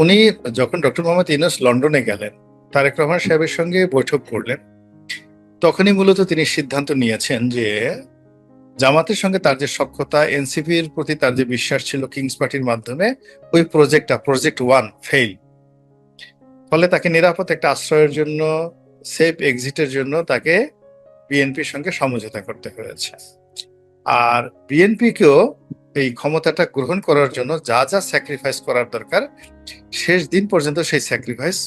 উনি যখন ডক্টর মোহাম্মদ ইউনুস লন্ডনে গেলেন, তারেক রহমান সাহেবের সঙ্গে বৈঠক করলেন, তখনই মূলত তিনি সিদ্ধান্ত নিয়েছেন যে জামাতের সঙ্গে তার যে সক্ষতা এনসিপির প্রতি তার যে বিশ্বাস ছিল কিংস পার্টির মাধ্যমে, ওই প্রজেক্টটা, প্রজেক্ট ওয়ান ফেল ফলে তাকে নিরাপদ একটা আশ্রয়ের জন্য, সেফ এক্সিটের জন্য তাকে বিএনপির সঙ্গে সমঝোতা করতে হয়েছে। আর বিএনপিকেও এই ক্ষমতাটা গ্রহণ করার জন্য যা যা স্যাক্রিফাইস করার দরকার, শেষ দিন পর্যন্ত সেই স্যাক্রিফাইস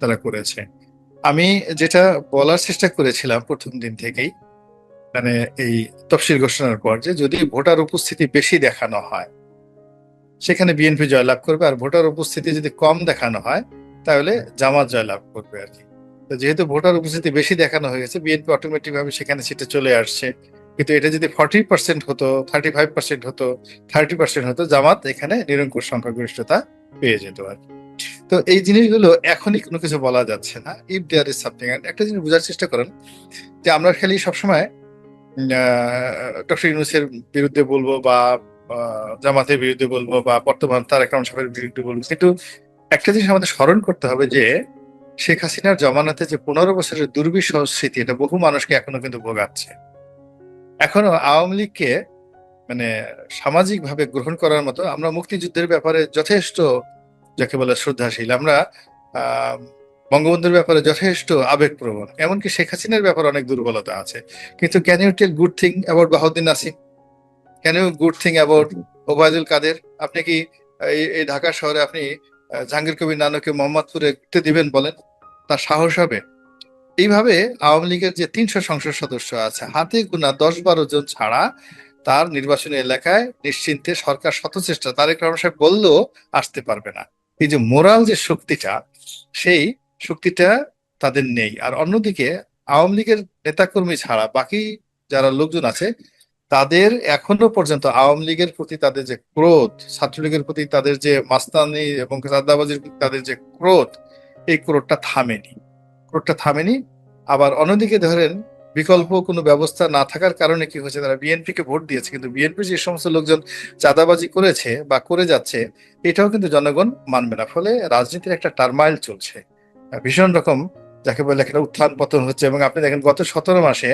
তারা করেছে। আমি যেটা বলার চেষ্টা করেছিলাম প্রথম দিন থেকেই মানে এই তফসিল ঘোষণার পর যে যদি ভোটার উপস্থিতি বেশি দেখানো হয়, সেখানে বিএনপি জয়লাভ করবে আর ভোটার উপস্থিতি যদি কম দেখানো হয়, তাহলে জামাত জয়লাভ করবে আর কি। যেহেতু ভোটার উপস্থিতি বেশি দেখানো হয়ে গেছে বিএনপি অটোমেটিক ভাবে সেখানে সেটা চলে আসছে। কিন্তু এটা যদি ফর্টি পার্সেন্ট হতো থার্টি ফাইভ পার্সেন্ট হতো থার্টি পার্সেন্ট হতো, জামাত এখানে নিরঙ্কুশ সংখ্যাগরিষ্ঠতা পেয়ে যেত আর। তো এই জিনিসগুলো এখনই কোনো কিছু বলা যাচ্ছে না। ইফ দেয়ার ইজ সামথিং একটা জিনিস বোঝার চেষ্টা করেন যে আমরা খালি সবসময় ডক্টর ইউনুসের বিরুদ্ধে বলব বা জামাতের বিরুদ্ধে বলব বা বর্তমান তার রহমান সাহেবের বিরুদ্ধে বলব। কিন্তু একটা জিনিস আমাদের স্মরণ করতে হবে যে, শেখ হাসিনার জমানাতে যে পনেরো বছরের দুর্বিষহ স্মৃতি, এটা বহু মানুষকে এখনও কিন্তু ভোগাচ্ছে। এখনও আওয়ামী লীগকে মানে সামাজিক ভাবে গ্রহণ করার মতো আমরা মুক্তিযুদ্ধের ব্যাপারে যথেষ্ট যাকে বলে শ্রদ্ধাশীল, আমরা বঙ্গবন্ধুর ব্যাপারে যথেষ্ট আবেগপ্রবণ, এমনকি শেখ হাসিনার ব্যাপারে অনেক দুর্বলতা আছে। কিন্তু can you tell good thing about Bahauddin Nasim can you good thing about Obaidul Quader আপনি কি এই ঢাকা শহরে আপনি জাহাঙ্গীর কবির নানকে মোহাম্মদপুরে দিবেন বলেন? তার সাহস হবে। এইভাবে আওয়ামী লীগের যে তিনশো সংসদ সদস্য আছে, হাতে গোনা দশ বারো জন ছাড়া তার নির্বাচনী এলাকায় নিশ্চিন্তে সরকার শতচেষ্টা তারেক রহমান সাহেব বললেও আসতে পারবে না। এই যে মোরাল যে শক্তিটা, সেই শক্তিটা তাদের নেই। আর অন্যদিকে আওয়ামী লীগের নেতাকর্মী ছাড়া বাকি যারা লোকজন আছে, তাদের এখনও পর্যন্ত আওয়ামী লীগের প্রতি তাদের যে ক্রোধ, ছাত্রলীগের প্রতি তাদের যে মাস্তানি এবং চাঁদাবাজির প্রতি তাদের যে ক্রোধ, এই ক্রোধটা থামেনি। ক্রোধটা থামেনি। আবার অন্যদিকে ধরেন, বিকল্প কোনো ব্যবস্থা না থাকার কারণে কি হয়েছে? তারা বিএনপি কে ভোট দিয়েছে, কিন্তু বিএনপি যে সমস্ত লোকজন চাঁদাবাজি করেছে বা করে যাচ্ছে, এটাও কিন্তু জনগণ মানবে না। ফলে রাজনীতির একটা টার্মাইল চলছে। ভীষণ রকম যাকে বলে একটা উত্থান পতন হচ্ছে এবং আপনি দেখেন গত সতেরো মাসে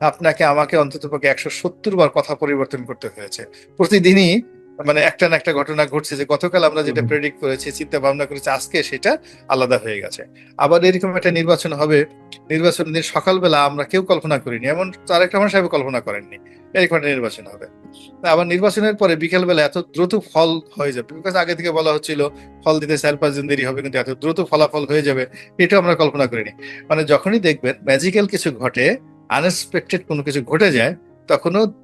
আপনাকে আমাকে অন্তত পক্ষে একশো সত্তর বার কথা পরিবর্তন করতে হয়েছে। প্রতিদিনই মানে একটা না একটা ঘটনা ঘটছে যে গতকাল আমরা যেটা প্রেডিক্ট করেছি চিন্তা ভাবনা করেছি আজকে সেটা আলাদা হয়ে গেছে। আবার এরকম একটা নির্বাচন হবে নির্বাচন দিন সকালবেলা আমরা কেউ কল্পনা করিনি এমন তারেক রহমান সাহেব কল্পনা করেননি এরকম একটা নির্বাচন হবে। আবার নির্বাচনের পরে বিকেলবেলা এত দ্রুত ফল হয়ে যাবে বিকজ আগে থেকে বলা হচ্ছিল ফল দিতে চার পাঁচ দিন দেরি হবে কিন্তু এত দ্রুত ফলাফল হয়ে যাবে এটাও আমরা কল্পনা করিনি। মানে যখনই দেখবেন ম্যাজিক্যাল কিছু ঘটে আনএক্সপেক্টেড কোনো কিছু ঘটে যায় তখনও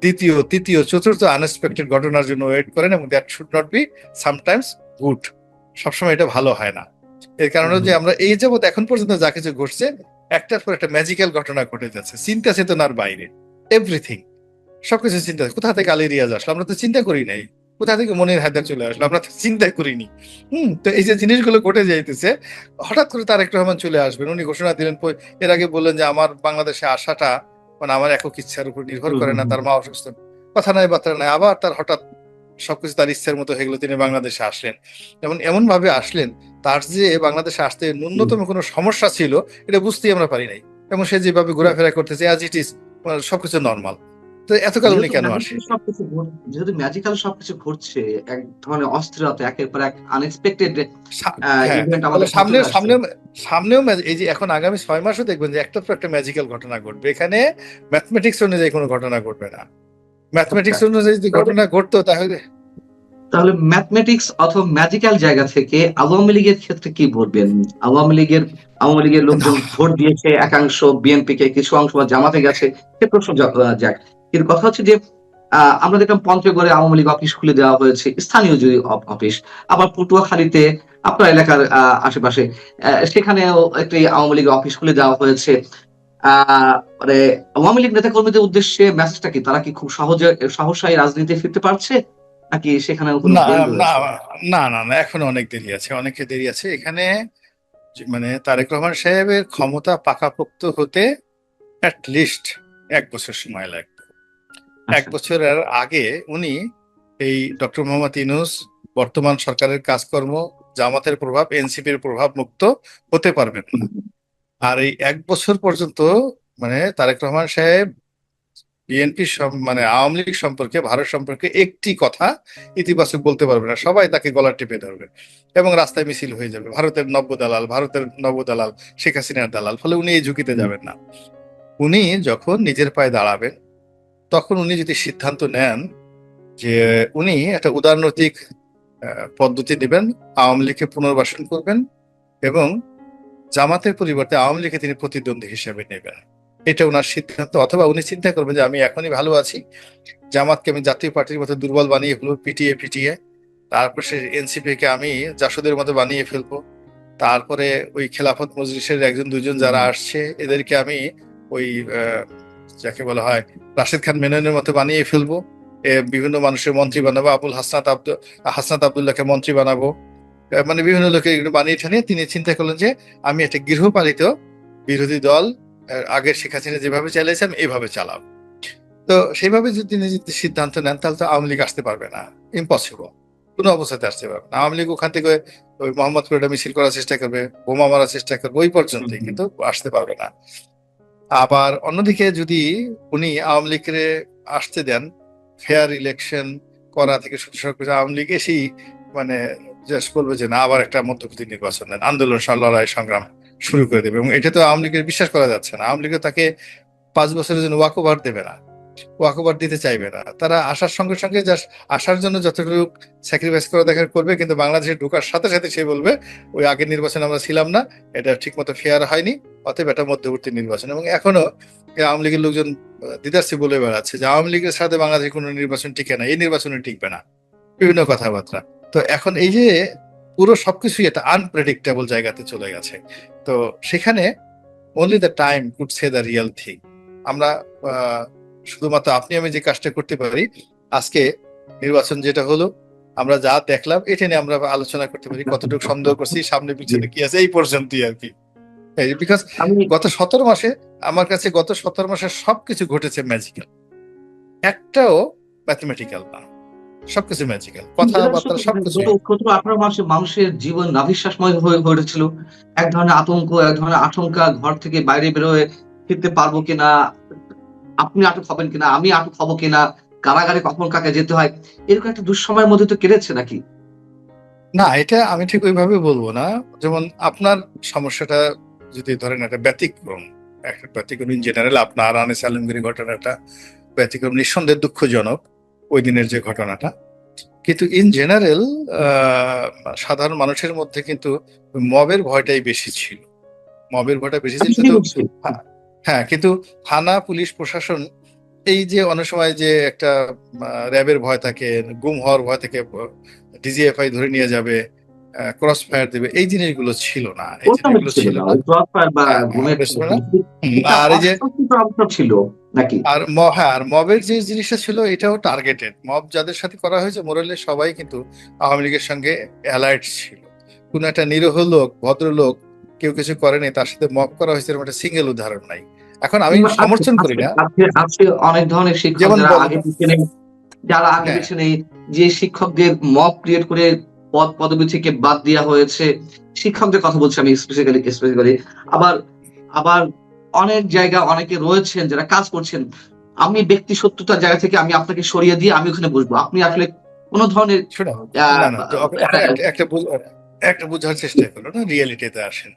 দ্বিতীয় তৃতীয় চতুর্থ আনএক্সপেক্টেড ঘটনার জন্য ওয়েট করেন এবং that should not be sometimes good সবসময় এটা ভালো হয় না। এর কারণে যে আমরা এই যাবৎ এখন পর্যন্ত যা কিছু ঘটছে একটার পর একটা ম্যাজিক্যাল ঘটনা ঘটে যাচ্ছে। চিন্তা চেতনার বাইরে। এভরিথিং সবকিছু চিন্তা। কোথা থেকে আলী রিয়াজ আসলো? আমরা তো চিন্তা করি নাই। কোথা থেকে মনের হায়দার চলে আসলো? আমরা তো চিন্তাই করিনি। হুম তো এই যে জিনিসগুলো ঘটে যাইতেছে হঠাৎ করে তার তারেক রহমান চলে আসবেন। উনি ঘোষণা দিলেন এর আগে বললেন যে আমার বাংলাদেশে আসাটা মানে আমার একক ইচ্ছার উপর নির্ভর করে না তার মা অসুস্থ। কথা নাই বার্তা নাই। আবার তার হঠাৎ সবকিছু তার ইচ্ছার মতো হয়ে গেলো তিনি বাংলাদেশে আসলেন। যেমন এমন ভাবে আসলেন তার যে বাংলাদেশে আসতে ন্যূনতম কোনো সমস্যা ছিল এটা বুঝতেই আমরা পারি নাই। এবং সে যেভাবে ঘোরাফেরা করতেছে অ্যাজ ইট ইজ সবকিছু নর্মাল তো এতকাল উনি কেন আসে যেহেতু ম্যাজিক্যাল সবকিছু ঘটছে এক ধরনের অস্থিরতা একের পর এক আনএক্সপেক্টেড হ্যাঁ, সামনে সামনে সামনেও এই যে এখন আগামী ছয় মাসও দেখবেন যে একটা পর একটা ম্যাজিক্যাল ঘটনা ঘটবে। এখানে ম্যাথমেটিক্স অনুযায়ী কোনো ঘটনা ঘটবে না। ম্যাথমেটিক্স অনুযায়ী যদি ঘটনা ঘটতো তাহলে তাহলে ম্যাথমেটিক্স অথবা ম্যাজিক্যাল জায়গা থেকে আওয়ামী লীগের ক্ষেত্রে কি বলবেন আওয়ামী লীগের আওয়ামী লীগের লোকজন ভোট দিয়েছে একাংশ বিএনপি কে কিছু অংশ জামাতে গেছে সে প্রশ্ন যাক। কিন্তু কথা হচ্ছে যে আহ, আমরা দেখলাম পঞ্চগড়ে আওয়ামী লীগ অফিস খুলে দেওয়া হয়েছে স্থানীয় যদি অফ- অফিস আবার পটুয়াখালীতে আপনার এলাকার আহ, আশেপাশে সেখানেও একটি আওয়ামী লীগ অফিস খুলে দেওয়া হয়েছে। মানে আওয়ামী লীগ নেতা কর্মীদের উদ্দেশ্যে মেসেজটা কি? তারা কি খুব সহজে সহসাই রাজনীতি ফিরতে পারছে? নাকি সেখানে না না না না না এখনও অনেক দেরি আছে অনেক দেরি আছে। এখানে মানে তারেক রহমান সাহেবের ক্ষমতা পাকাপোক্ত হতে অ্যাট লিস্ট এক বছর সময় লাগবে এক আচ্ছা। বছরের আগে উনি এই ডক্টর মোহাম্মদ ইউনুস বর্তমান সরকারের কাজকর্ম জামাতের প্রভাব এনসিপির প্রভাব মুক্ত হতে পারবেন না। আর এই এক বছর পর্যন্ত মানে তারেক রহমান সাহেব বিএনপি মানে আওয়ামী লীগ সম্পর্কে ভারত সম্পর্কে একটি কথা ইতিবাচক বলতে পারবে না। সবাই তাকে গলা টিপে ধরবে এবং রাস্তায় মিছিল হয়ে যাবে। ভারতের নব্য দালাল ভারতের নব্য দালাল শেখ হাসিনার দালাল ফলে উনি এই ঝুঁকিতে যাবেন না। উনি যখন নিজের পায়ে দাঁড়াবেন তখন উনি যদি সিদ্ধান্ত নেন যে উনি একটা উদারনৈতিক পদ্ধতি নেবেন, আওয়ামী লীগকে পুনর্বাসন করবেন এবং জামাতের পরিবর্তে আওয়ামী লীগকে তিনি প্রতিদ্বন্দ্বী হিসেবে নেবেন। এটা ওনার সিদ্ধান্ত। অথবা উনি চিন্তা করবেন যে আমি এখনই ভালো আছি। জামাতকে আমি জাতীয় পার্টির মতো দুর্বল বানিয়ে ফেলব, পিটিয়ে পিটিয়ে। তারপর সে এনসিপি কে আমি জাসদের মতো বানিয়ে ফেলব। তারপরে ওই খেলাফত মজলিসের একজন, দুজন যারা আসছে, এদেরকে আমি ওই যাকে বলা হয় রাশেদ খান মেননের মতো বানিয়ে ফেলব বিভিন্ন মানুষের মন্ত্রী বানাবো আবুল হাসনাত আব্দুল হাসনাত আবদুল্লাহকে মন্ত্রী বানাবো। মানে বিভিন্ন লোকে এগুলো বানিয়ে ঠানিয়ে তিনি চিন্তা করলেন যে আমি একটা গৃহপালিত বিরোধী দল আগের শেখ হাসিনা যেভাবে চালিয়েছে আমি এইভাবে চালাবো। তো সেইভাবে যদি তিনি যদি সিদ্ধান্ত নেন তাহলে তো আওয়ামী লীগ আসতে পারবে না। ইম্পসিবল কোনো অবস্থাতে আসতে পারবে না। আওয়ামী লীগ ওখান থেকে ওই মোহাম্মদপুরে মিছিল করার চেষ্টা করবে বোমা মারার চেষ্টা করবে ওই পর্যন্তই কিন্তু আসতে পারবে না। আবার অন্যদিকে যদি উনি আওয়ামী লীগের আসতে দেন ফেয়ার ইলেকশন করা থেকে শুরু আওয়ামী লীগ এসেই মানে বলবে যে না, আবার একটা মধ্যবর্তী নির্বাচন দেন আন্দোলন লড়াই, সংগ্রাম শুরু করে দেবে। এবং এটা তো আওয়ামী লীগের বিশ্বাস করা যাচ্ছে না। আওয়ামী লীগও তাকে পাঁচ বছরের জন্য ওয়াক ওভার দেবে না। ওয়াক ওভার দিতে চাইবে না। তারা আসার সঙ্গে সঙ্গে জাস্ট আসার জন্য যতটুকু স্যাক্রিফাইস করা দেখার করবে, কিন্তু বাংলাদেশে ঢোকার সাথে সাথে সে বলবে, ওই আগের নির্বাচনে আমরা ছিলাম না, এটা ঠিক মতো ফেয়ার হয়নি, অতএব এটা মধ্যবর্তী নির্বাচন। এবং এখনও আওয়ামী লীগের লোকজন দিদার্সি বলে বেড়াচ্ছে যে আওয়ামী লীগের সাথে বাংলাদেশে কোনো নির্বাচন টিকে না, এই নির্বাচনে টিকবে না, বিভিন্ন কথাবার্তা। তো এখন এই যে পুরো সবকিছুই একটা আনপ্রেডিক্টেবল জায়গাতে চলে গেছে। তো সেখানে only the time could see the real thing আমরা শুধুমাত্র আপনি আমি যে কাজটা করতে পারি আজকে নির্বাচন যেটা হলো আমরা যা দেখলাম এটা নিয়ে আমরা আলোচনা করতে পারি কতটুকু সন্দেহ করছি সামনে পিছনে কি আছে এই পর্যন্তই আর কি। বিকজ গত সতেরো মাসে আমার কাছে গত সতেরো মাসে সবকিছু ঘটেছে ম্যাজিক্যাল একটাও ম্যাথমেটিক্যাল না। সবকিছু ম্যাজিক্যাল কথাবার্তা সবকিছু আঠারো মাসে মানুষের জীবন নাভিশ্বাসময় হয়ে ঘটেছিল। এক ধরনের আতঙ্ক এক ধরনের আশঙ্কা ঘর থেকে বাইরে বেরোয় ফিরতে পারব কিনা আপনি আটক হবেন কিনা আমি আটক হব কিনা কারাগারে কখন কাকে যেতে হয় এরকম একটা দুঃসময়ের মধ্যে তো কেটেছে নাকি? না এটা আমি ঠিক ওইভাবে বলব না। যেমন আপনার সমস্যাটা যদি ধরেন একটা ব্যতিক্রম একটা ব্যতিক্রম ইন জেনারেল আপনার আনিস আলমগীর ঘটনাটা ব্যতিক্রম নিঃসন্দেহে দুঃখজনক ওই দিনের যে ঘটনাটা। কিন্তু ইন জেনারেল সাধারণ মানুষের মধ্যে কিন্তু মবের ভয়টাই বেশি ছিল। মবের ভয়টা বেশি ছিল। হ্যাঁ কিন্তু থানা পুলিশ প্রশাসন এই যে অনেক সময় যে একটা র্যাবের ভয় থাকে গুম হওয়ার ভয় থেকে ডিজিএফআই ধরে নিয়ে যাবে ক্রস ফায়ার দেবে এই জিনিসগুলো ছিল না। এই জিনিসগুলো ছিল হ্যাঁ। হুম, এটা আর এই যে ছিল নাকি? আর হ্যাঁ আর মবের যে জিনিসটা ছিল এটাও টার্গেটেড মব যাদের সাথে করা হয়েছে মোরালে সবাই কিন্তু আওয়ামী লীগের সঙ্গে অ্যালার্ট ছিল। কোন একটা নিরীহ লোক ভদ্রলোক কেউ কিছু করেনি তার সাথে মব করা হয়েছে এরকম একটা সিঙ্গেল উদাহরণ নাই। এখন আমি সমর্থন করি না। আছে- আছে অনেক ধরনের শিক্ষক যারা আগে যারা আগে হ্যাঁ। পিছনে যে শিক্ষকদের মব ক্রিয়েট করে পদ পদবি থেকে বাদ দেওয়া হয়েছে শিক্ষকদের কথা বলছি আমি স্পেসিক্যালি স্পেসিক্যালি আবার আবার অনেক জায়গা অনেকে রয়েছেন যারা কাজ করছেন। আমি ব্যক্তি সত্যতার জায়গা থেকে আমি আপনাকে সরিয়ে দিয়ে আমি ওখানে বসবো। আপনি আসলে কোন ধরনের একটা- একটা- একটা বুঝ- একটা বোঝার চেষ্টা করো না রিয়েলিটিতে আসেন।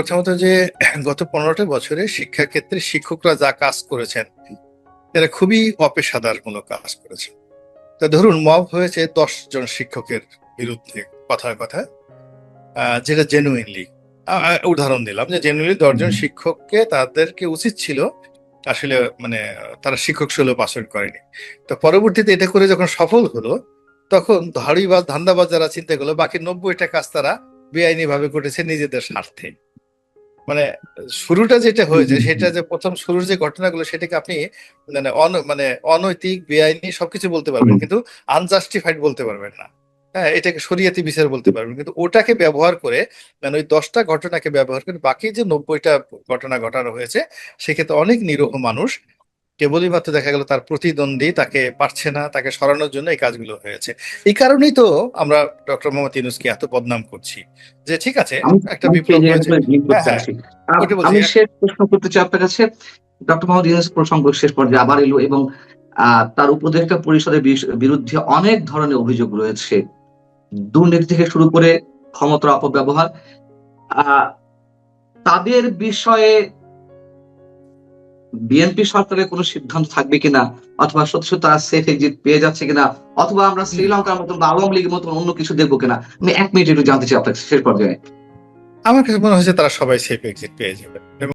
প্রথমত যে গত পনেরোটা বছরে শিক্ষাক্ষেত্রে শিক্ষকরা যা কাজ করেছেন এরা খুবই অপেশাদারমূলক কাজ করেছেন। তা ধরুন মব হয়েছে দশ জন শিক্ষকের বিরুদ্ধে কথায় কথা যেটা জেনুইনলি উদাহরণ দিলাম যে জেনুইনলি দশজন। শিক্ষককে তাদেরকে উচিত ছিল আসলে মানে তারা শিক্ষক সুলভ আচরণ করেনি। তো পরবর্তীতে এটা করে যখন সফল হলো তখন ধাড়িবাজ ধান্দাবাজ যারা চিন্তা করল বাকি নব্বইটা কাজ তারা বেআইনি ভাবে করেছে নিজেদের স্বার্থে। মানে শুরুটা যেটা হয়েছে সেটা যে প্রথম শুরুর যে ঘটনাগুলো সেটাকে আপনি মানে অন- মানে অনৈতিক বেআইনি সবকিছু বলতে পারবেন কিন্তু আনজাস্টিফাইড বলতে পারবেন না। হ্যাঁ এটাকে শরিয়াতি বিচার বলতে পারবেন কিন্তু ওটাকে ব্যবহার করে মানে ওই দশটা ঘটনাকে ব্যবহার করে বাকি যে নব্বইটা ঘটনা ঘটানো হয়েছে সেক্ষেত্রে অনেক নিরহ মানুষ কেবলই মাত্র দেখা গেল তার প্রতিদ্বন্দ্বী তাকে পারছে না তাকে সরানোর জন্য এই কাজগুলো হয়েছে। এই কারণেই তো আমরা ডক্টর মোহাম্মদ ইউনুসকে এত বদনাম করছি। যে ঠিক আছে একটা বিপ্লব হয়েছে। হ্যাঁ, হ্যাঁ। আমি। শেষ প্রশ্ন করতে চাই আপনার কাছে। ডক্টর মোহাম্মদ ইউনুস প্রসঙ্গ শেষ পর্যায়ে আবার এলো এবং আহ, তার উপদেষ্টা পরিষদের বিরুদ্ধে অনেক ধরনের অভিযোগ রয়েছে। দুর্নীতি থেকে শুরু করে ক্ষমতার অপব্যবহার। আহ, তাদের বিষয়ে বিএনপি সরকারের কোনো সিদ্ধান্ত থাকবে কিনা? অথবা সত্যি সত্যি তারা সেফ এক্সিট পেয়ে যাচ্ছে কিনা? অথবা আমরা শ্রীলঙ্কার মতন বা আওয়ামী লীগের মতন অন্য কিছু দেখব কিনা? আমি এক মিনিট একটু জানতে চাই আপনার শেষ পর্যায়ে। আমার কাছে মনে হয়েছে তারা সবাই সেফ এক্সিট পেয়ে যাবে।